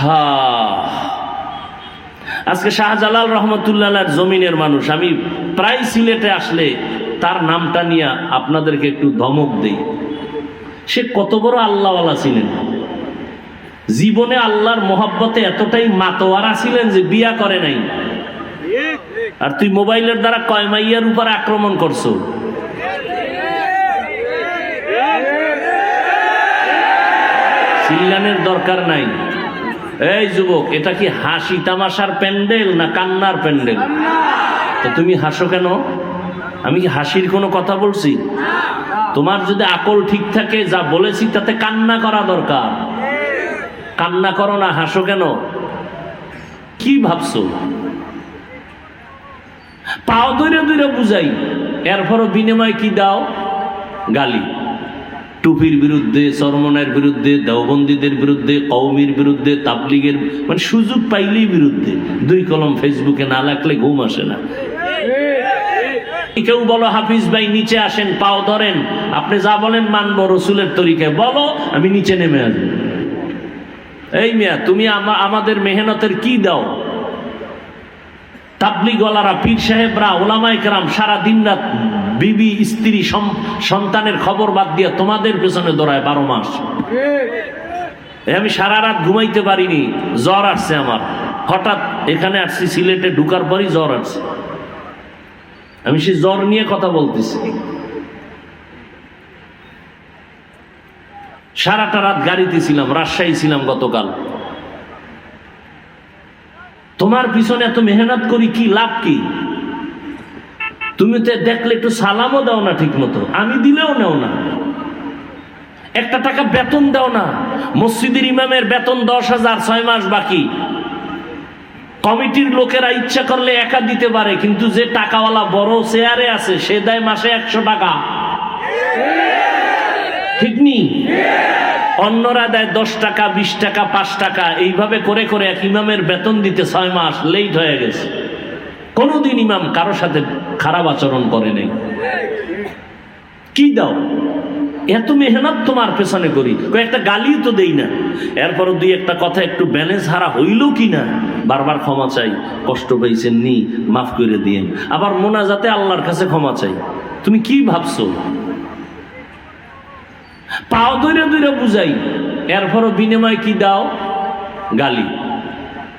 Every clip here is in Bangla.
হা আজকে শাহজালাল রহমতুল্লাহ জমিনের মানুষ, আমি প্রায় সিলেটে আসলে তার নামটা নিয়ে আপনাদেরকে একটু ধমক দেই। সে কত বড় আল্লাহওয়ালা ছিলেন। জীবনে আল্লাহর মোহাব্বতে এতটাই মাতোয়ারা ছিলেন যে বিয়া করে নাই। আর তুই মোবাইলের দ্বারা কয় মাইয়ার উপর আক্রমণ করছ। চিল্লানের দরকার নাই। এই যুবক এটা কি হাসি তামাশার প্যান্ডেল না কান্নার প্যান্ডেল? তো তুমি হাসো কেন? আমি কি হাসির কোনো কথা বলছি? তোমার যদি আকল ঠিক থাকে যা বলেছি তাতে কান্না করা দরকার। কান্না করো না হাসো কেন? কি ভাবছ? পাও ধরে ধরে বুঝাই এরপরও বিনিময় কি দাও? গালি। টুপির বিরুদ্ধে চরমনের বিরুদ্ধে, দেওবন্দীদের বিরুদ্ধে কৌমির বিরুদ্ধে, তাবলিগের মানে সুযোগ পাইলেই বিরুদ্ধে। দুই কলম ফেসবুকে না লাগলে ঘুম আসে না। কেউ বলো, হাফিজ ভাই, নিচে আসেন, পাও ধরেন। আপনি যা বলেন মানবো, রসুলের তরিকায়। বলো, আমি নিচে নেমে আসব। এই মিয়া, তুমি আমাদের মেহনতের কি দাও? তাবলিগলারা পীর সাহেবরা ওলামাই কেরাম, সারা দিন রাত বিবি, স্ত্রী সন্তানের খবর বাদ দিয়ে তোমাদের পেছনে দৌড়ায় বারো মাস। আমি সারা রাত ঘুমাইতে পারিনি, জ্বর আসছে আমার। হঠাৎ এখানে আসছি, সিলেটে ঢুকার পরই জ্বর আসছে। আমি সে জ্বর নিয়ে কথা বলতেছি। সারাটা রাত গাড়িতে ছিলাম, রাজশাহী ছিলাম গতকাল। তোমার পিছনে এত মেহনত করি, কি লাভ কি? তুমি তো দেখলে একটু সালামও দাও না ঠিক মতো আমি দিলেও নেও না। একটা টাকা বেতন দাও না। মসজিদের ইমামের বেতন দশ হাজার, ছয় মাস বাকি। কমিটির লোকেরা ইচ্ছা করলে একা দিতে পারে, কিন্তু যে টাকাওয়ালা বড় চেয়ারে আছে, সে দেয় মাসে একশো টাকা। ঠিক নি? অন্যরা দেয় দশ টাকা, বিশ টাকা, পাঁচ টাকা। এইভাবে করে করে এক ইমামের বেতন দিতে ছয় মাস লেট হয়ে গেছে। কোনোদিন ইমাম কারোর সাথে খারাপ আচরণ করে নেই। কি দাও? এত মেহনত তোমার পেছনে করি। একটা গালি তো দেই না। এরপরও দুই একটা কথা একটু ব্যালেন্স হারা হইল কি না? বারবার ক্ষমা চাই। কষ্ট পেয়েছেন নি, মাফ করে দিয়েন। আবার মোনাজাতে আল্লাহর কাছে ক্ষমা চাই। তুমি কি ভাবছ? পাও ধরে ধরে বুঝাই। এরপরও বিনিময় কি দাও? গালি।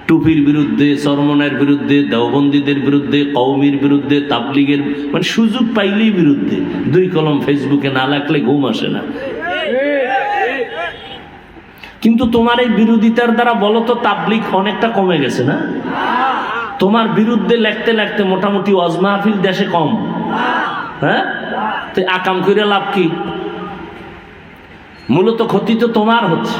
টুপির বিরুদ্ধে চরমনের বিরুদ্ধে, দেওবন্দীদের বিরুদ্ধে কৌমির বিরুদ্ধে, তাবলিগের মানে সুযোগ পাইলেই বিরুদ্ধে। দুই কলম ফেসবুকে না লাগলে ঘুম আসে না। কিন্তু তোমার এই বিরোধিতার দ্বারা বলো তো, তাবলিগ অনেকটা কমে গেছে না? তোমার বিরুদ্ধে লেখতে লেখতে মোটামুটি অজমাহফিল দেশে কম। হ্যাঁ? আকাম করে লাভ কি? মূলত ক্ষতি তো তোমার হচ্ছে।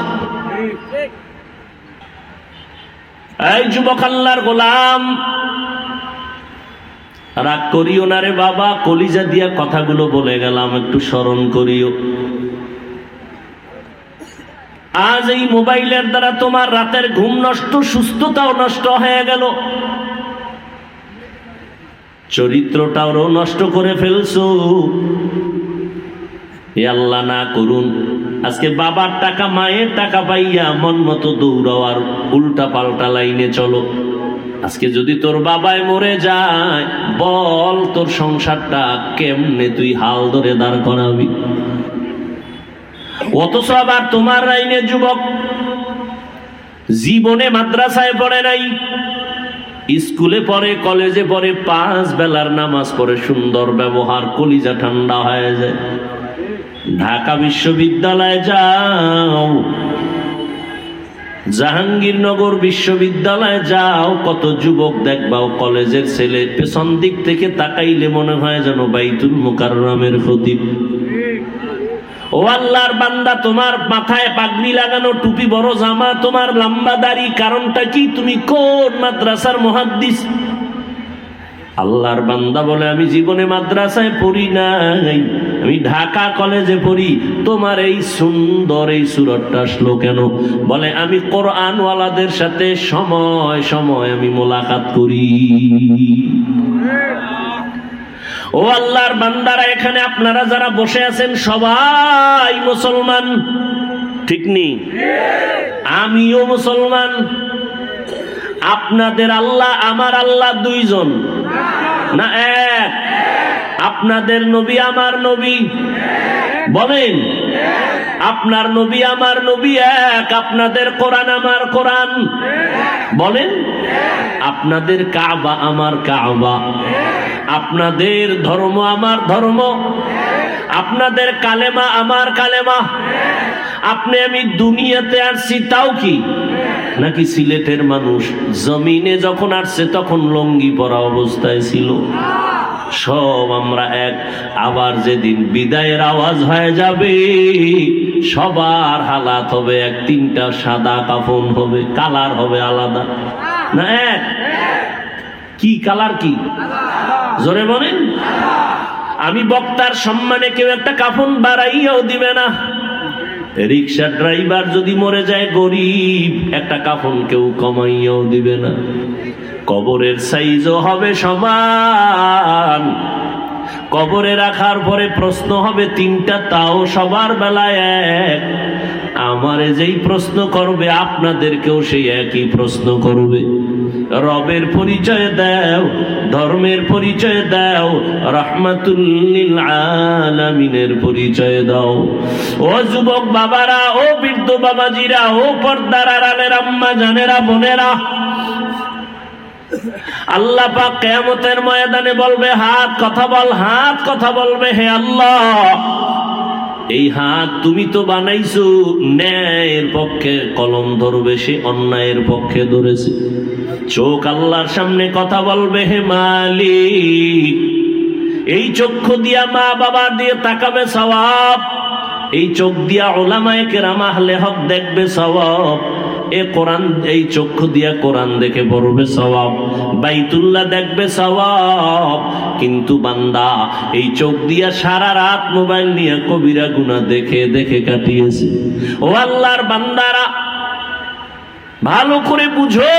এই যুবক আল্লাহর গোলাম, রাগ করিও না রে বাবা, কলিজা দিয়া কথাগুলো বলে গেলাম, একটু স্মরণ করিও। আজ এই মোবাইলের দ্বারা তোমার রাতের ঘুম নষ্ট, সুস্থতাও নষ্ট হয়ে গেল। চরিত্রটাও নষ্ট করে ফেলছো। আল্লাহ না করুন। আজকে বাবার টাকা, মায়ের টাকা পাইয়া মন মতো দৌড়াও আর উল্টা পাল্টা লাইনে চলো। আজকে যদি তোর বাবায় মরে যায়, বল তোর সংসারটা কেমনে তুই হাল ধরে দাঁড় করাবি। অথচ আবার তোমার লাইনে যুবক, জীবনে মাদ্রাসায় পড়ে নাই, স্কুলে পড়ে, কলেজে পড়ে, পাঁচ বেলার নামাজ পড়ে, সুন্দর ব্যবহার, কলিজা ঠান্ডা হয়ে যায়। ঢাকা বিশ্ববিদ্যালয়ে যাও। জাহাঙ্গীরনগর বিশ্ববিদ্যালয়ে যাও। কত যুবক দেখবাও কলেজের ছেলে। পেছন দিক থেকে তাকাইলে মনে হয় যেন বাইতুল মুকাররমের খতিব। ও আল্লাহর বান্দা, তোমার মাথায় পাগড়ি লাগানো টুপি, বড় জামা, তোমার লম্বা দাড়ি, কারণটা কি? তুমি কোন মাদ্রাসার মহাদ্দিস? আল্লাহর বান্দা বলে, আমি জীবনে মাদ্রাসায় পড়ি নাই। আমি ঢাকা কলেজে পড়ি। তোমার এই সুন্দর এই সুরটটা আসলো কেন? বলে, আমি কোরআনওয়ালাদের সাথে সময় সময় আমি মোলাকাত করি। ও আল্লাহর বান্দারা, এখানে আপনারা যারা বসে আছেন, সবাই মুসলমান। ঠিক নেই আমিও মুসলমান। আপনাদের আল্লাহ, আমার আল্লাহ দুইজন। না এক আপনাদের নবী আমার নবী। বলেন, আপনার নবী আমার নবী এক, আপনাদের কোরআন আমার কোরআন। বলেন, আপনাদের কাবা আমার কাবা। আপনাদের ধর্ম আমার ধর্ম। আপনাদের কালেমা আমার কালেমা। আপনি আমি দুনিয়াতে আসছি, তাও কি? নাকি সিলেটের মানুষ? জমিনে যখন আসছে, তখন লঙ্গি পরা অবস্থায় ছিল। সব আমরা এক। আবার যেদিন বিদায়ের আওয়াজ হয়ে যাবে, সবার হালাত হবে এক। তিনটা সাদা কাফন হবে, কালার হবে আলাদা। না, এক। কি কালার কি? জোরে বলেন। আমি বক্তার সম্মানে কেউ একটা কাফন বাড়াইয়াও দিবে না। রিক্সা ড্রাইভার যদি মরে যায়, গরিব, একটা কাফন কেউ কমাইয়াও দিবে না। কবরের সাইজও হবে সমান। কবরে রাখার পরে প্রশ্ন হবে, তিনটা তাও সবার বেলায় এক। আমারে যেই প্রশ্ন করবে, আপনাদেরকেও সেই একই প্রশ্ন করবে। রবের পরিচয় দাও, ধর্মের পরিচয় দাও রহমাতুল্লিল আলামিনের পরিচয় দাও। ও যুবক বাবারা, ও বৃদ্ধ বাবাজিরা, ও পর্দার আড়ালের আম্মা, জানেরা, বোনেরা, আল্লাহ পাক কেয়ামতের ময়দানে বলবে, হাত কথা বল, হাত কথা বলবে, হে আল্লাহ। এই হাত তুমি তো বানাইছো, ন্যায়ের পক্ষে কলম ধরবে, সে অন্যায়ের পক্ষে ধরেছে। চোখ আল্লাহর সামনে কথা বলবে, হে মালিক। এই চক্ষু দিয়া মা বাবা দিয়ে তাকাবে সওয়াব। এই চোখ দিয়া ওলামায় কেরামা লেহক হক দেখবে সওয়াব। এ কোরআন, এই চক্ষু দিয়া কোরআন দেখে পড়বে সওয়াব। বাইতুল্লাহ দেখবে সওয়াব। কিন্তু বান্দা, এই চোখ দিয়া সারা রাত মোবাইল নিয়ে কবিরা গুনা দেখে দেখে কাটিয়েছে। ও আল্লাহর বান্দারা, ভালো করে বুঝো।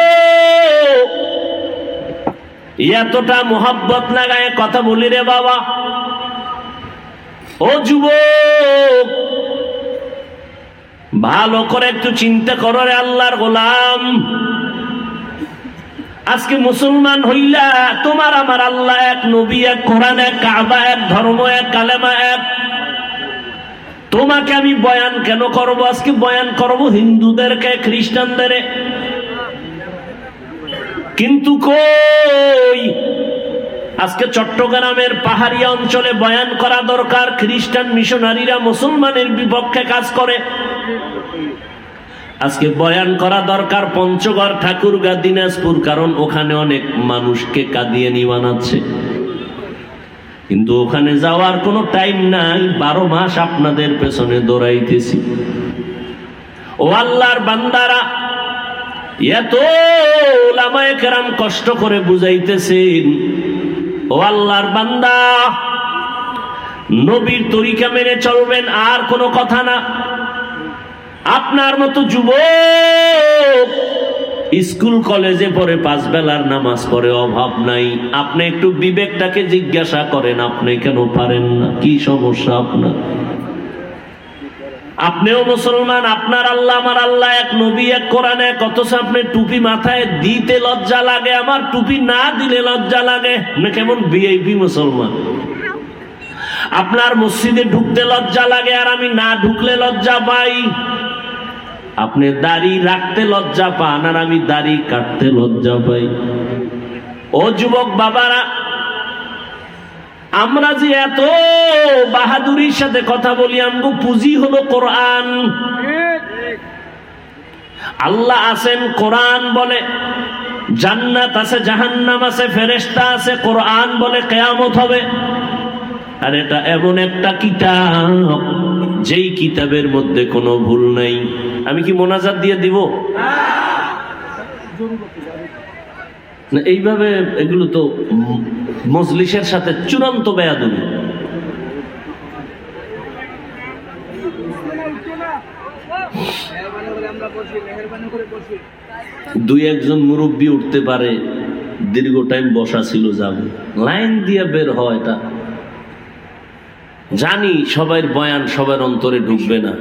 এতটা মোহাব্বত লাগায় কথা বলি রে বাবা। ও যুবক ভালো করে একটু চিন্তা করো রে আল্লাহর গোলাম। আজকে মুসলমান হইলা, তোমার আমার আল্লাহ এক নবী, এক কোরআন, এক কাবা, এক ধর্ম, এক কালেমা, এক। তোমাকে আমি বয়ান কেন করব? আজকে বয়ান করব হিন্দুদেরকে খ্রিস্টানদের কিন্তু কই? আজকে চট্টগ্রামের পাহাড়ি অঞ্চলে বয়ান করা দরকার, খ্রিস্টান মিশনারিরা মুসলমানের বিপক্ষে কাজ করে। আজকে বয়ান করা দরকার পঞ্চগড়, ঠাকুরগা, দিনাজপুর, কারণ ওখানে অনেক মানুষকে কাদিয়ে বানাচ্ছে কিন্তু ওখানে যাওয়ার কোনো টাইম নাই, বারো মাস আপনাদের পেছনে দৌড়াইতেছি। ও আল্লাহর বান্দারা, এত ওলামায়ে কেরাম কষ্ট করে বুঝাইতেছেন ও আল্লাহর বান্দা, নবীর তরিকা মেনে চলবেন আর কোনো কথা না। আপনার মতো যুবক স্কুল, কলেজে পড়ে পাঁচ বেলার নামাজ পড়ে অভাব নাই। আপনি একটু বিবেকটাকে জিজ্ঞাসা করেন, আপনি কেন পারেন না? কি সমস্যা আপনার? আপনিও মুসলমান, আপনার আল্লাহ, আমার আল্লাহ, এক নবী, এক কোরআনে, অথচ আপনি টুপি মাথায় দিতে লজ্জা লাগে, আমার টুপি না দিলে লজ্জা লাগে। আপনি কেমন বিআইপি মুসলমান? আপনার মসজিদে ঢুকতে লজ্জা লাগে, আর আমি না ঢুকলে লজ্জা পাই। আপনি দাড়ি রাখতে লজ্জা পান, আর আমি দাড়ি কাটতে লজ্জা পাই। ও যুবক বাবারা আমরা যে এত বাহাদুরির সাথে কথা বলি, আমগো পুঁজি হলো কোরআন। আল্লাহ আছেন, কোরআন বলে। জান্নাত আছে, জাহান্নাম আছে ফেরেস্তা আছে, কোরআন বলে কেয়ামত হবে। আর এটা এমন একটা কিতাব, যেই কিতাবের মধ্যে কোনো ভুল নাই। আমি কি মোনাজাত দিয়ে দিব? এইভাবে এগুলো তো মজলিসের সাথে চূড়ান্ত বেয়াদবি। দুই একজন মুরব্বী উঠতে পারে, দীর্ঘ টাইম বসা ছিল যাবে। লাইন দিয়ে বের হয় এটা জানি সবার বয়ান সবার অন্তরে ঢুকবে না।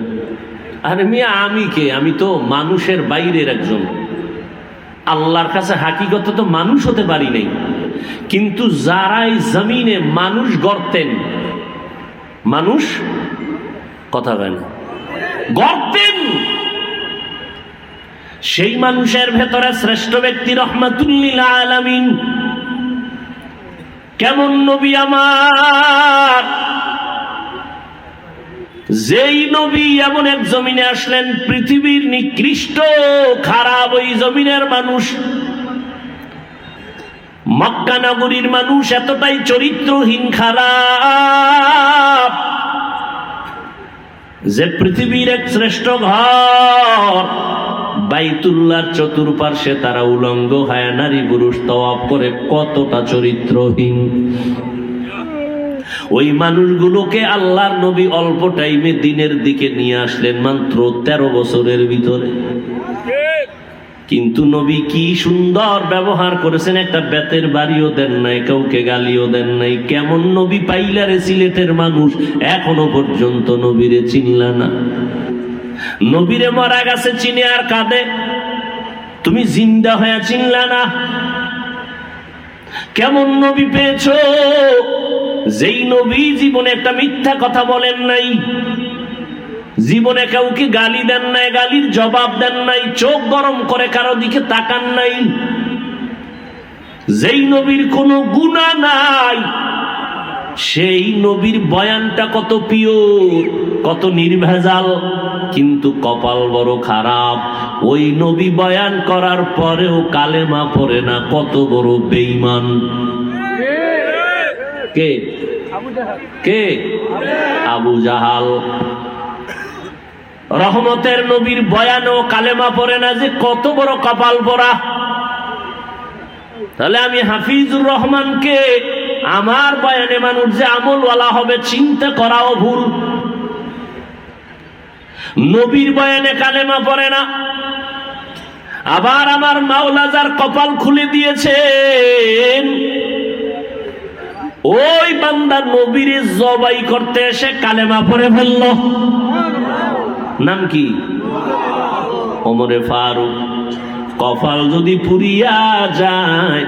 আরে মিয়া, আমি কে? আমি তো মানুষের বাইরের একজন। আল্লাহর কাছে হাকিগত তো মানুষ হতে পারি নাই। কিন্তু যারাই জমিনে মানুষ গড়তেন, মানুষ কথা বলেন গড়তেন। সেই মানুষের ভেতরে শ্রেষ্ঠ ব্যক্তি রহমাতুল্লিল কেমন নবী আমার? যেই নবী এমন এক জমিনে আসলেন, পৃথিবীর নিকৃষ্ট খারাপ ওই জমিনের মানুষ, মক্কা নগরীর মানুষ এতটাই চরিত্রহীন খারাপ যে পৃথিবীর এক শ্রেষ্ঠ ঘর বাইতুল্লার চতুর্পার্শ্বে তারা উলঙ্গ হয়, নারী পুরুষ তওয়াব করে কতটা চরিত্রহীন। ওই মানুষগুলোকে আল্লাহর নবী অল্প টাইমে দিনের দিকে নিয়ে আসলেন মাত্র তেরো বছরের ভিতরে। কিন্তু নবী কি সুন্দর ব্যবহার করেছেন, একটা বেতের বাড়িও দেন নাই, কাউকে গালিও দেন নাই, কেমন নবী পাইলারে সিলেটের মানুষ, এখনও পর্যন্ত নবীরে চিনলা না। নবীরে মরা গেছে, চিনে আর কাঁদে। তুমি জিন্দা হয়ে চিনলা না। কেমন নবী পেয়েছ? যেই নবী জীবনে একটা মিথ্যা কথা বলেন নাই, জীবনে কাউকে গালি দেন নাই, গালির জবাব দেন নাই, চোখ গরম করে কারও দিকে তাকান নাই, যেই নবীর কোনো গুণা নাই, সেই নবীর বয়ানটা কত পিওর কত নির্ভেজাল, কিন্তু কপাল বড় খারাপ। ওই নবী বয়ান করার পরেও কালেমা পড়ে না, কত বড় বেইমান কে? কে? আবু জাহাল। রহমতের নবীর বয়ান ও কালেমা পড়ে না যে কত বড় কপাল পরা। তাহলে আমি হাফিজুর রহমানকে আমার বয়ানে মানুষ যে আমলওয়ালা হবে চিন্তা করাও ভুল। নবীর বয়ানে কালেমা পড়ে না। আবার আমার মাওলাজার কপাল খুলে দিয়েছেন। ওই বান্দা নবীরে জবাই করতে এসে কালেমা পড়ে ফেলল। নাম কি? ওমরে ফারুক। কপাল যদি পুরিয়া যায়,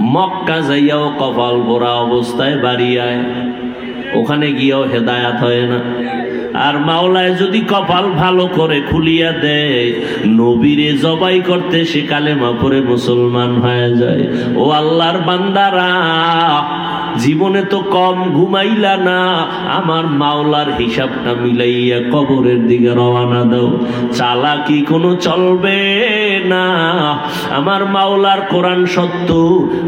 মক্কা যাইয়াও কপাল পোড়া অবস্থায় বাড়িয়ায়। ওখানে গিয়েও হেদায়াত হয় না। আর মাওলায় যদি কপাল ভালো করে খুলিয়া দেয়, নবীরে জবাই করতে সে কালেমা পরে মুসলমান হয়ে যায়। ও আল্লাহর বান্দারা জীবনে তো কম ঘুমাইলা না। আমার মাওলার হিসাবটা মিলাইয়া কবরের দিকে রওনা দাও। চালাকি কোনো চলবে না। আমার মাওলার কোরআন সত্য।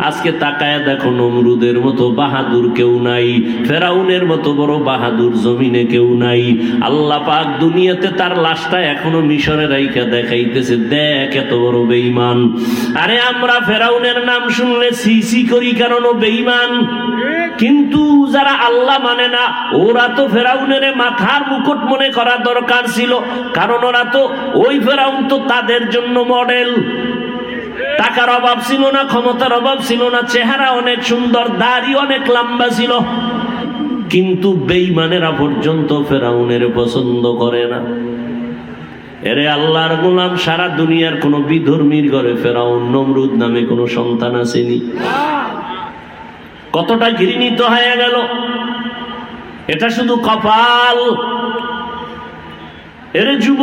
আজকে তাকায় দেখো, নমরুদের মতো বাহাদুর কেউ নাই। ফেরাউনের মতো বড় বাহাদুর জমিনে কেউ নাই। আল্লাহ পাক দুনিয়াতে তার লাশটা এখনও মিশরে রাইখা দেখাইতেছে। দেখ এত বড় বেইমান আরে আমরা ফেরাউনের নাম শুনলে সিসি করি কারণ বেইমান কিন্তু যারা আল্লাহ মানে না, ওরা তো ফেরাউনের মাথার মুকুট মনে করা দরকার ছিল। কারণ ওরা তো ওই ফেরাউন তো তাদের জন্য মডেল টাকার অভাব ছিল না, ক্ষমতার অভাব ছিল না, চেহারা অনেক সুন্দর, দাড়ি অনেক লম্বা ছিল। কিন্তু বেইমানেরা পর্যন্ত ফেরাউনের পছন্দ করে না। এরে আল্লাহর গোলাম, সারা দুনিয়ার কোন বিধর্মীর ঘরে ফেরাউন নমরুদ নামে কোনো সন্তান আসেনি। কতটা ঘৃণিত হয়ে গেল। এটা শুধু কপাল। এর যুব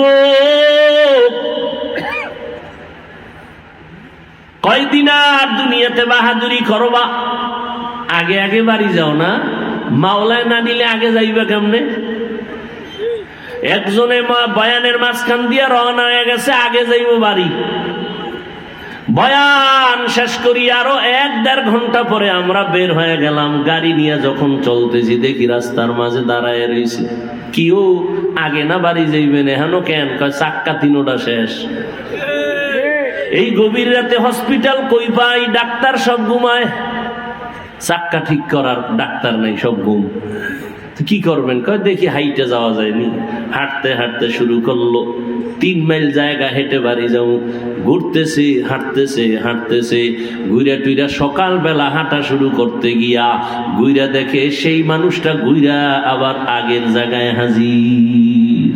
কয়দিন আর দুনিয়াতে বাহাদুরি করবা? আগে আগে বাড়ি যাও না। মাওলায় না নিলে আগে যাইবা কেমনে? একজনে বয়ানের মাঝখান দিয়ে রওনা হয়ে গেছে, আগে যাইব বাড়ি। বয়ান শেষ করি, আরও এক দেড় ঘণ্টা পরে আমরা বের হয়ে গেলাম। গাড়ি নিয়ে যখন চলতেছি, দেখি রাস্তার মাঝে দাঁড়ায় রয়েছে কিও আগে না বাড়ি যাইবেন হেন কেন? কয়, চাক্কা তিনোটা শেষ। এই গভীর রাতে হসপিটাল কই পাই? ডাক্তার সব ঘুমায়। চাক্কা ঠিক করার ডাক্তার নাই, সব ঘুম। কি করবেন? কয়, দেখি হাইটে যাওয়া যায়নি। হাঁটতে হাঁটতে শুরু করল। তিন মাইল জায়গা হেঁটে বাড়ি যাও। ঘুরতেছে, হাঁটতেছে হাঁটতেছে। ঘুরা টুইরা সকালবেলা হাঁটা শুরু করতে গিয়া ঘুরা দেখে সেই মানুষটা ঘুরা আবার আগের জায়গায় হাজির।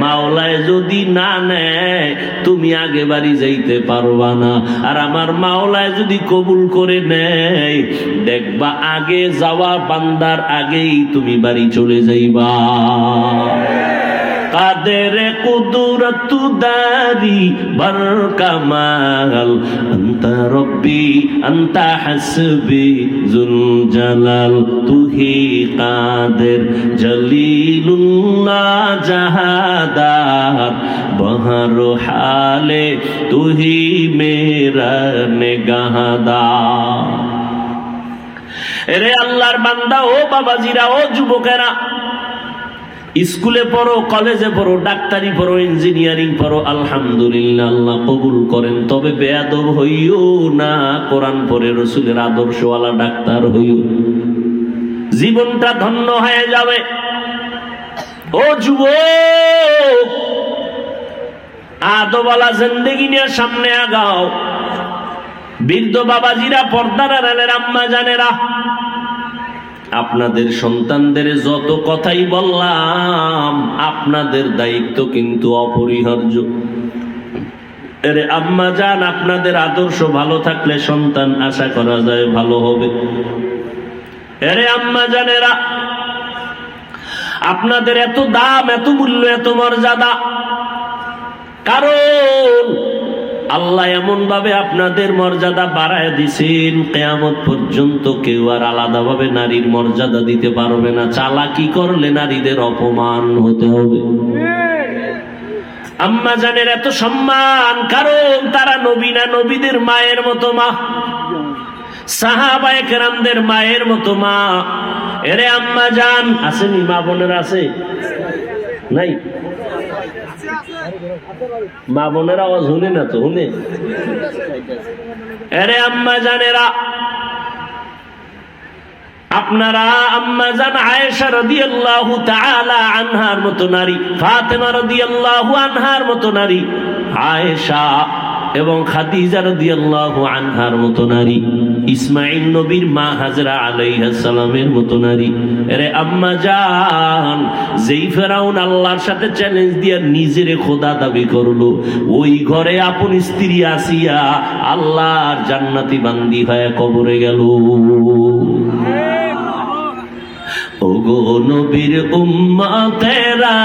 মাওলায় যদি না নেয়, তুমি আগে বাড়ি যাইতে পারবা না। আর আমার মাওলায় যদি কবুল করে নেয়, দেখবা আগে যাওয়া বান্দার আগেই তুমি বাড়ি চলে যাইবা। কাদের কুদরত দারি বর কামাল আন্তা রব্বি, আন্তা হাসবি জুল জালাল তুহি কাদের জলিলুল্লাহ জাহাদার, বহর হালে তুহি মেরা নেগাহাদার। এরে আল্লাহর বান্দা, ও বাবাজিরা, ও যুবকেরা স্কুলে পড়ো, কলেজে পড়ো, ডাক্তারি পড়ো, ইঞ্জিনিয়ারিং পড়ো, আলহামদুলিল্লাহ আল্লাহ কবুল করেন। তবে বেয়াদব হইও না, কোরআন পরে রসুলের আদর্শওয়ালা ডাক্তার হইও। জীবনটা ধন্য হয়ে যাবে। ও যুব আদবালা জিন্দগি নিয়ে সামনে আগাও। বৃদ্ধ বাবাজিরা, পর্দার আম্মা জানেরা আপনাদের সন্তানদের যত কথাই বললাম, আপনাদের দায়িত্ব কিন্তু অপরিহার্য। এরে আম্মা যান আপনাদের আদর্শ ভালো থাকলে সন্তান আশা করা যায় ভালো হবে। এরে আম্মা জানেরা, আপনাদের এত দাম, এত মূল্য, এত মর্যাদা। কারণ আল্লাহ এমন ভাবে আপনাদের মর্যাদা বাড়ায় দিছেন, কেয়ামত পর্যন্ত কেউ আর আলাদাভাবে নারীর মর্যাদা দিতে পারবে না। চালাকি করলে নারীদের অপমান হতে হবে। আম্মা জানের এত সম্মান, কারণ তারা নবী না, নবীদের মায়ের মতো মা। সাহাবায়ে কেরামদের মায়ের মতো মা। এরে আম্মা জান আসেনি মা বোনের, আছে? নাই? মা বোনের আওয়াজ শুনে না তো, শুনে। আরে আম্মা জানেরা, আপনারা আম্মা জান আয়েশা মতো নারী আনহার মতো নারী। আয়েশা এবং খাদিজা রাদিয়াল্লাহু আনহার মতো নারী ইসমাইল নবীর মা হাজরা আলাইহিস সালামের মতো নারী। আরে আম্মা জান, যেই ফেরাউন আল্লাহর সাথে চ্যালেঞ্জ দিয়া নিজের খোদা দাবি করল, ওই ঘরে আপন স্ত্রী আসিয়া আল্লাহর জান্নাতি বান্দি হয়ে কবরে গেল। ওগো নবীর উম্মা তেরা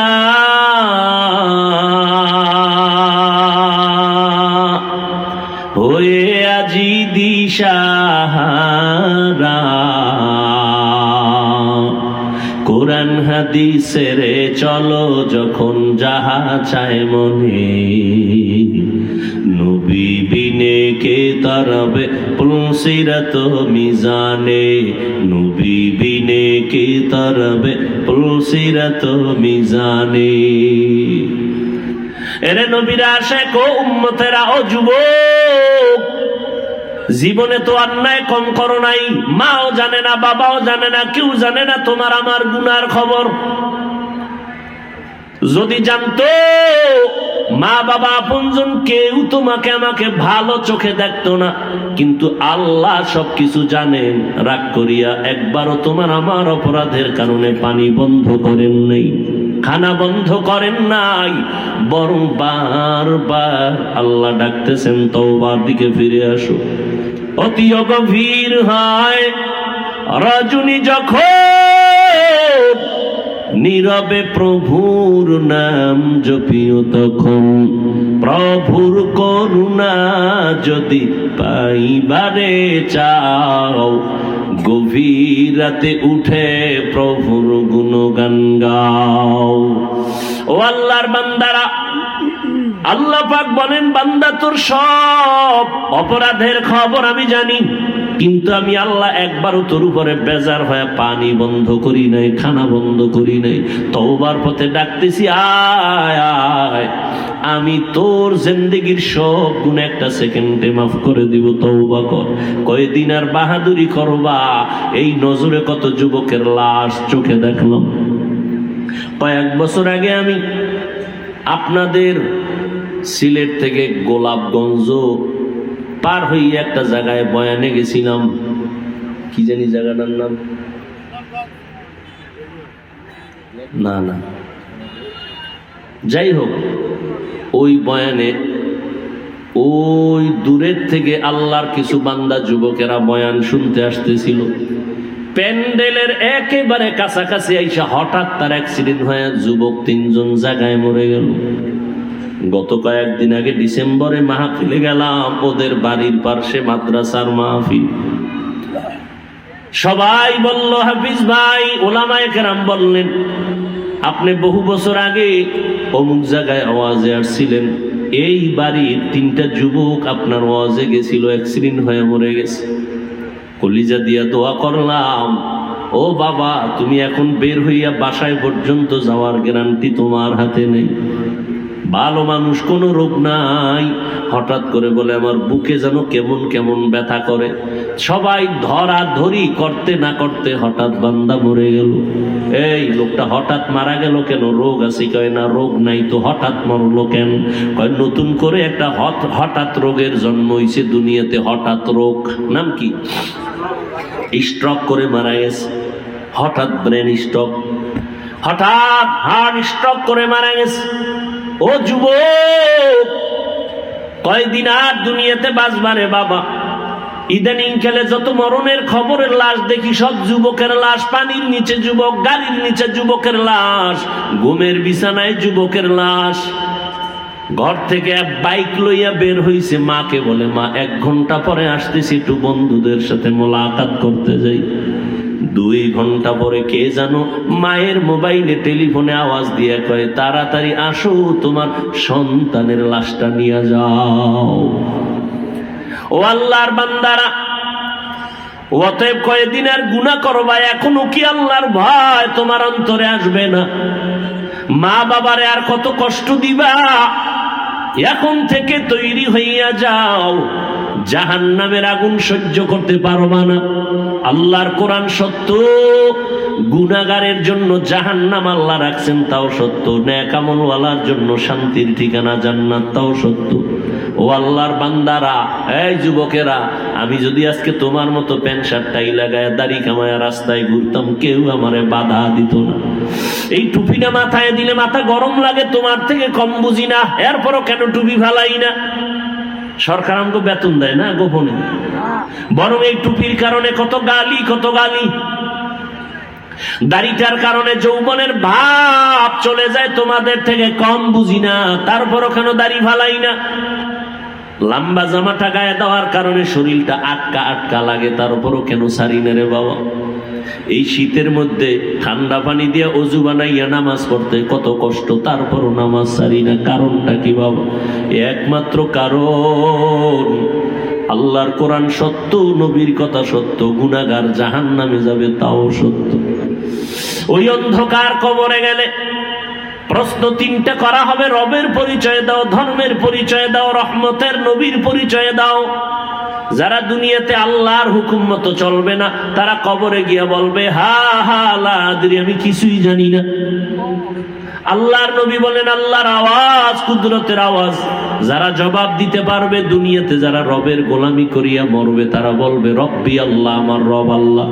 দিশাহারা কোরআন হাদিসের চলো যখন যাহা চায় মনে। নবী বিনে কে তরবে পুলসিরত মিজানে। নবী বিনে কে তরবে পুলসিরত মিজানে। এরে নবীরা কো উম্মতেরা ও যুবক। জীবনে তো অন্যায় কম করো নাই। মাও জানে না, বাবাও জানে না, কেউ জানে না তোমার আমার গুনার খবর। যদি জানতো, মা, বাবা, আপনজন, কেউ তোমাকে আমাকে ভালো চোখে দেখতো না। কিন্তু আল্লাহ সবকিছু জানেন, রাগ করিয়া একবারও তোমার আমার অপরাধের কারণে পানি বন্ধ করেন নাই, খানা বন্ধ করেন নাই। বরং বারবার আল্লাহ ডাকতেছেন, তওবার দিকে ফিরে আসো। অতি গভীর হয়। রজনী যখন নীরবে প্রভুর নাম জপিও তখন, প্রভুর করুণা যদি পাইবারে চাও, গভীর রাতে উঠে প্রভুর গুণগান গাও। ও আল্লাহর বান্দারা আল্লাহ পাক বলেন, বান্দা তোর সব অপরাধের খবর আমি জানি, কিন্তু আমি আল্লাহ একবারও তোর উপরে বেজার হয়ে পানি বন্ধ করি নাই, খানা বন্ধ করি নাই, তওবার পথে ডাকতেছি, আয় আয়, আমি তোর জিন্দগির সব গুণ একটা সেকেন্ডে মাফ করে দিব, তওবা কর। কয়দিন আর বাহাদুরি করবা? এই নজরে কত যুবকের লাশ চোখে দেখলাম। কয়েক বছর আগে আমি আপনাদের সিলেট থেকে গোলাপগঞ্জ পার হইয়া একটা জায়গায় বয়ানে গেছিলাম। কি জানি জায়গাটার নাম? না না। যাই হোক, ওই বয়ানে, ওই দূরের থেকে আল্লাহর কিছু বান্দা, যুবকেরা বয়ান শুনতে আসতেছিল। প্যান্ডেলের একেবারে কাছাকাছি আইসা হঠাৎ তার অ্যাক্সিডেন্ট হয়ে যুবক তিনজন জায়গায় মরে গেল। গত কয়েকদিন আগে ডিসেম্বরে মাহফিলে গেলাম, ওদের বাড়ির পার্শ্বে মাদ্রাসার মাহফিল। সবাই বলল, হাফিজ ভাই, ওলামায় কেরাম বললেন, আপনি বহু বছর আগে অমুক জায়গায় আওয়াজে আসছিলেন, এই বাড়ির তিনটা যুবক আপনার আওয়াজে গেছিল, অ্যাক্সিডেন্ট হয়ে মরে গেছে। কলিজা দিয়া দোয়া করলাম, ও বাবা, তুমি এখন বের হইয়া বাসায় পর্যন্ত যাওয়ার গ্যারান্টি তোমার হাতে নেই। ভালো মানুষ কোনো রোগ নাই। হঠাৎ করে বলে, আমার বুকে যেন কেমন কেমন ব্যথা করে। সবাই ধরা ধরি করতে না করতে হঠাৎ বান্দা মরে গেল। এই লোকটা হঠাৎ মারা গেল কেন? রোগ আছে কয় না? রোগ নাই তো হঠাৎ মরলো কেন? কয়, নতুন করে একটা হঠাৎ রোগের জন্ম হয়েছে দুনিয়াতে, হঠাৎ রোগ। নাম কি? স্ট্রক করে মারা গেছে। হঠাৎ ব্রেন স্ট্রক। হঠাৎ হার্ট স্ট্রক করে মারা গেছে। ও যুবক, কয়দিন আর দুনিয়াতে বাঁচবারে বাবা? ইদানিং খেলে যত মরণের খবরের লাশ দেখি, সব যুবকের লাশ, পানির নিচে যুবক, গাড়ির নিচে যুবকের লাশ, ঘুমের বিছানায় যুবকের লাশ। ঘর থেকে বাইক লইয়া বের হইছে মাকে বলে, মা, এক ঘণ্টা পরে আসতেছি, একটু বন্ধুদের সাথে মোলাকাত করতে যাই। দুই ঘণ্টা পরে কে জানো মায়ের মোবাইলে টেলিফোনে আওয়াজ দিয়ে কয়, তাড়াতাড়ি আসো, তোমার সন্তানের লাশটা নিয়ে যাও। ও আল্লাহর বান্দারা, অতএব কয়েকদিন আর গুণা করবা এখনও কি আল্লাহর ভয়? তোমার অন্তরে আসবে না। মা বাবারে আর কত কষ্ট দিবা? এখন থেকে তৈরি হইয়া যাও। জাহান নামের আগুন সহ্য করতে পারবা না। আল্লাহর কোরআন সত্য গুনাগারের জন্য জাহান নাম আল্লাহ রাখছেন, তাও সত্য। ন্যাকামলওয়ালার জন্য শান্তির ঠিকানা জান্নাত, তাও সত্য। ও আল্লাহর বান্দারা, এই যুবকেরা, আমি যদি আজকে তোমার মতো প্যান্ট শার্ট টাই লাগায় দাড়ি কামায় রাস্তায় ঘুরতাম, কেউ আমারে বাধা দিত না। এই টুপিটা মাথায় দিলে মাথা গরম লাগে, তোমার থেকে কম বুঝি না, এরপরও কেন টুপি ফালাই না? সরকার আমাকে বেতন দেয় না গোপনে? বরং এই টুপির কারণে কত গালি কত গালি। দাড়িটার কারণে যৌবনের ভাব চলে যায়, তোমাদের থেকে কম বুঝি না। তারপর কেন দাড়ি ফালাই না? লম্বা জামাটা গায়ে দেওয়ার কারণে শরীরটা আটকা আটকা লাগে, তার উপরও কেন সারি না রে বাবা? এই শীতের মধ্যে ঠান্ডা পানি দিয়ে অজু বানাইয়া নামাজ পড়তে কত কষ্ট তারপরও নামাজ সারি না। কারণটা কি বাবা? একমাত্র কারণ আল্লাহর কোরআন সত্য, নবীর কথা সত্য গুনাগার জাহান নামে যাবে তাও সত্য। ওই অন্ধকার কবরে গেলে প্রশ্ন তিনটা করা হবে, রবের পরিচয় দাও, ধর্মের পরিচয় দাও, রহমতের নবীর পরিচয় দাও। যারা দুনিয়াতে আল্লাহর হুকুম মতো চলবে না, তারা কবরে গিয়া বলবে, হা হা আল্লাহ আমি কিছুই জানি না। আল্লাহর নবী বলেন, আল্লাহর আওয়াজ, কুদরতের আওয়াজ। যারা জবাব দিতে পারবে দুনিয়াতে, যারা রবের গোলামি করিয়া মরবে, তারা বলবে, রব্বি আল্লাহ, আমার রব আল্লাহ।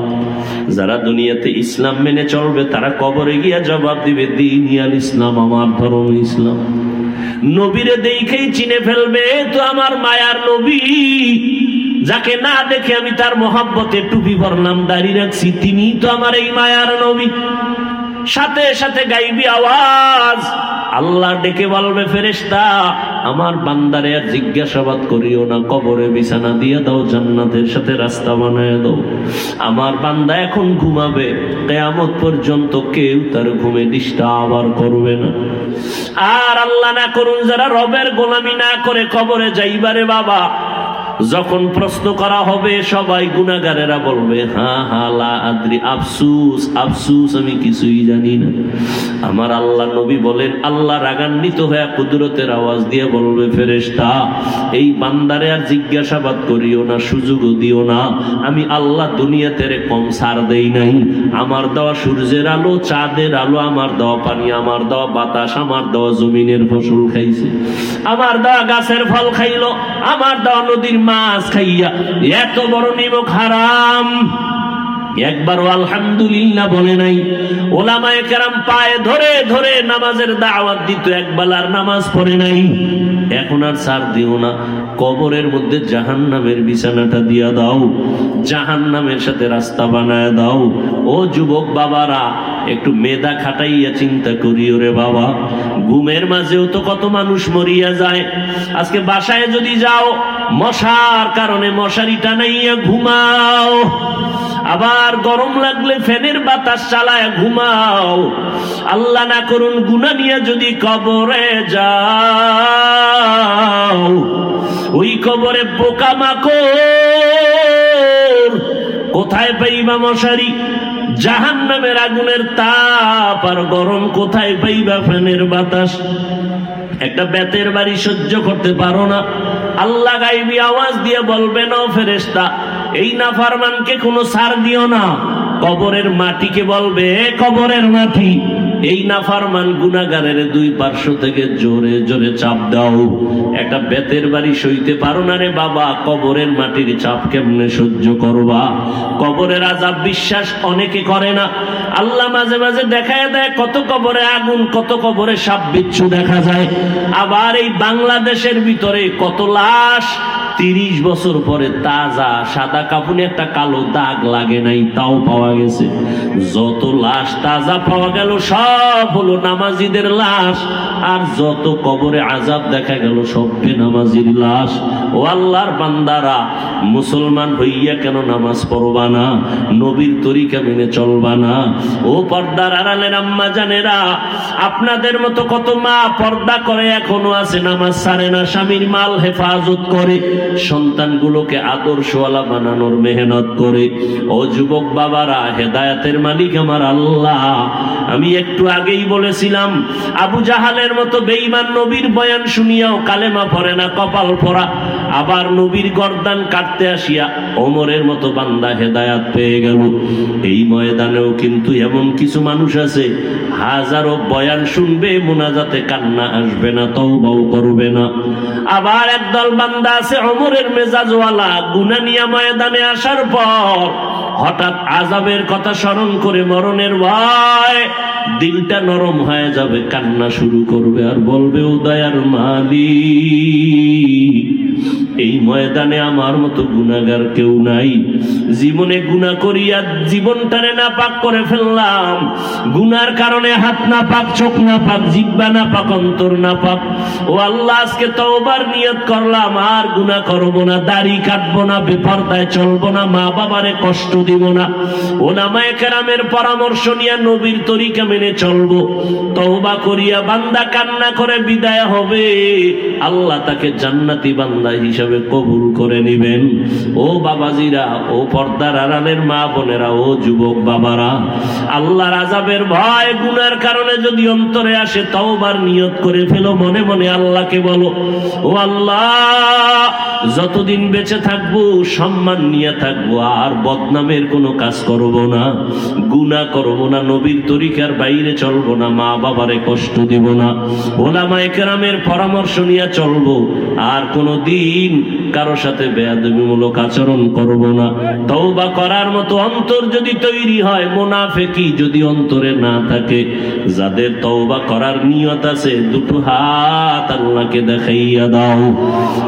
যারা দুনিয়াতে ইসলাম মেনে চলবে, তারা কবরে গিয়া জবাব দিবে, দিন ইয়াল ইসলাম, আমার ধর্ম ইসলাম। নবীরে দেখেই চিনে ফেলবে তো আমার মায়ার নবী। যাকে না দেখে আমি তার মহাব্বতে টুপি ভরলাম দাঁড়িয়ে রাখছি তিনি তো আমার এই মায়ার নবী। সাথে সাথে গাইবি আওয়াজ। আল্লাহ ডেকে বলবে, ফেরেশতা, আমার বান্দারে আর জিজ্ঞাসাবাদ করিও না, কবরে বিছানা দিয়ে দাও, জান্নাতের সাথে রাস্তা বানায় দাও। আমার বান্দা এখন ঘুমাবে, কেয়ামত পর্যন্ত কেউ তার ঘুমে ডিস্টার্ব আবার করবে না। আর আল্লাহ না করুন, যারা রবের গোলামি না করে কবরে যাইবারে বাবা যখন প্রশ্ন করা হবে, সবাই গুনাগারেরা বলবে, হা হা, লা আদ্রি, আফসুস আফসুস, আমি কিছুই জানি না। আমার আল্লাহ নবী বলেন, আল্লাহ রাগান্বিত হয়ে কুদরতের আওয়াজ দিয়ে বলবে, ফেরেশতা, এই বান্দারে আর জিজ্ঞাসাবাদ করিও না, সুযোগও দিও না। আমি আল্লাহ দুনিয়াতে কম সার দেই নাই। আমার দেওয়া সূর্যের আলো, চাঁদের আলো, আমার দেওয়া পানি, আমার দেওয়া বাতাস, আমার দেওয়া জমিনের ফসল খাইছে। আমার দেওয়া গাছের ফল খাইলো, আমার দেওয়া নদীর মাছ খাইয়া এত বড় নিমক হারাম। একবারও আলহামদুলিল্লাহ বলে নাই। ওলামায়ে কেরাম পায়ে ধরে ধরে নামাজের দাওয়াত দিত, একবেলার নামাজ পড়ে নাই। এখন আর ছাড় দিও না। কবরের মধ্যে জাহান নামের বিছানাটা দিয়া দাও। জাহান নামের সাথে রাস্তা বানায় দাও। ও যুবক বাবারা, একটু মেধা খাটাইয়া চিন্তা করিও রে বাবা। ঘুমের মাঝেও তো কত মানুষ মরিয়া যায়। আজকে বাসায় যদি যাও, মশার কারণে মশারি টানাইয়া ঘুমাও। আবার গরম লাগলে ফ্যানের বাতাস চালায় ঘুমাও। আল্লাহ না করুন গুনা নিয়ে যদি কবরে যাও। ওই কবরে পোকা মাকড়। কোথায় পাইবা মশারি জাহান নামের আগুনের তাপ। আর গরম কোথায় পাইবা ফ্যানের বাতাস? একটা বেতের বাড়ি সহ্য করতে পারো না। আল্লাহ গাইবি আওয়াজ দিয়ে বলবেন ও ফেরেস্তা এই না ফারমানকে কোনো সার দিও না। কবরের মাটিকে বলবে কবরের মাটি। এই না ফারমান গুনাগারের দুই পার্শ্ব থেকে জোরে জোরে চাপ দাও। একটা বেতের বাড়ি সইতে পারো না রে বাবা, কবরের মাটির চাপ কেমনে সহ্য করবা? কবরের আজাব বিশ্বাস অনেকে করে না। আল্লাহ মাঝে মাঝে দেখায় দেয়, কত কবরে আগুন, কত কবরে সাপ বিচ্ছু দেখা যায়। আবার এই বাংলাদেশের ভিতরে কত লাশ তিরিশ বছর পরে তাজা সাদা কাপুনে একটা কালো দাগ লাগে নাই, তাও পাওয়া গেছে। যত লাশ তাজা পাওয়া গেল, সব হলো নামাজিদের লাশ। আর যত কবরে আজাব দেখা গেল, সব নামাজির লাশ। ও আল্লাহর বান্দারা, মুসলমান হইয়া কেন নামাজ পড়বা না? নবীর তরিকা মেনে চলবা না? ও পর্দার আড়ালের আম্মা জানেরা, আপনাদের মতো কত মা পর্দা করে এখনও আছে, নামাজ সারে না, স্বামীর মাল হেফাজত করে, সন্তানগুলোকে আদর্শওয়ালা বানানোর মেহনত করে। ও যুবক বাবারা, হেদায়াতের মালিক আমার আল্লাহ। আমি একটু আগেই বলেছিলাম, আবু জাহালের মতো বেঈমান নবীর বয়ান শুনিয়াও কালেমা পড়ে না, কপাল পরা। আবার নবীর গর্দান কাটতে আসিয়া অমরের মতো বান্দা হেদায়াত পেয়ে গেল। এই ময়দানেও কিন্তু এমন কিছু মানুষ আছে, হাজারো বয়ান শুনবে, মোনাজাতে কান্না আসবে না, তওবাও করবে না। আবার একদল বান্দা আছে অমরের মেজাজওয়ালা, গুনানিয়া ময়দানে আসার পর হঠাৎ আজাবের কথা স্মরণ করে মরণের ভয়, দিলটা নরম হয়ে যাবে, কান্না শুরু করবে, আর বলবে উদয়ার মালিক এই ময়দানে আমার মতো গুনাগার কেউ নাই। জীবনে গুনাহ করিয়া জীবনটারে না পাক করে ফেললাম। গুনার কারণে হাত না পাক চোখ না পাক জিব্বা না পাক অন্তর না পাক ও আল্লাহ, আজকে তওবার নিয়ত করলাম, আর গুনাহ করব না, দাড়ি কাটবো না, বেপরদায় চলবো না মা বাবারে কষ্ট দিব না। ওলামায়ে কেরামের পরামর্শ নিয়ে নবীর তরিকা মেনে চলবো। তওবা করিয়া বান্দা কান্না করে বিদায় হবে। আল্লাহ তাকে জান্নাতি বান্দা হিসাবে কবুল করে নিবেন। ও বাবাজিরা, ও পর্দার আড়ালের মা বোনেরা, ও যুবক বাবারা, আল্লাহর আজাবের ভয়, গুনার কারণে যদি অন্তরে আসে তওবার নিয়ত করে ফেলো, মনে মনে আল্লাহকে বলো, ও আল্লাহ, যতদিন বেঁচে থাকব, সম্মান নিয়ে থাকব, আর বদনামের কোনো কাজ করব না, গুনাহ করব না, নবীর তরিকার বাইরে চলবো না, মা বাবারে কষ্ট দিব না, ওলামায়ে কেরামের পরামর্শ নিয়ে চলবো, আর কোনো দিন কারও সাথে বেয়াদবিমূলক আচরণ করব না। তওবা করার মতো অন্তর যদি তৈরি হয়, মোনাফেকি যদি অন্তরে না থাকে, যাদের তওবা করার নিয়ত আছে, দুটো হাত আল্লাহকে দেখাইয়া দাও।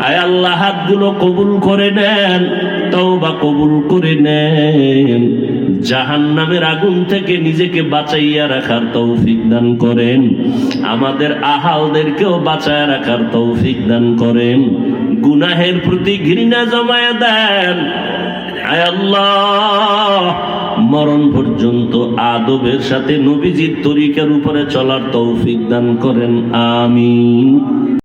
আয় আল্লাহ, হাতগুলো কবুল করে নেন, তওবা কবুল করে নেন। জাহান নামের আগুন থেকে নিজেকে বাঁচাইয়া রাখার তৌফিক দান করেন। আমাদের আহালদেরকেও বাঁচায় রাখার তৌফিক দান করেন। গুনাহের প্রতি ঘৃণা জমায় দেন। মরণ পর্যন্ত আদবের সাথে নবীজির তরিকার উপরে চলার তৌফিক দান করেন, আমিন।